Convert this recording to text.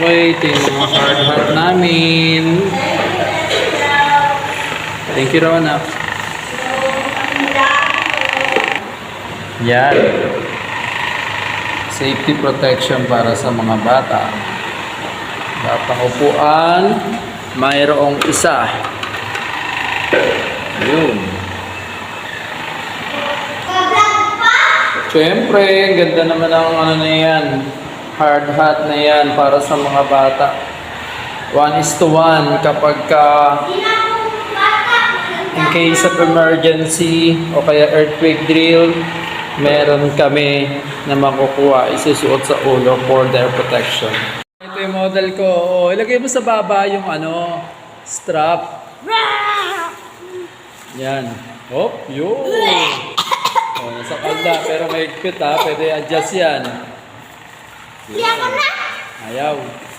Okay, ito yung mga hard hat namin. Thank you, Rona. Yan. Safety protection para sa mga bata. Batang upuan, mayroong isa. Yun. Siyempre, ganda naman ang ano na yan. Hard hat na yan para sa mga bata. One is to one kapag ka in case of emergency o kaya earthquake drill, meron kami na makukuha, isusuot sa ulo for their protection. Ito yung model ko. Oh, ilagay mo sa baba yung ano, strap. Yan. Oh, yun. Oh, nasa kalda, pero may higpit ha. Pwede adjust yan. Na! Ayaw.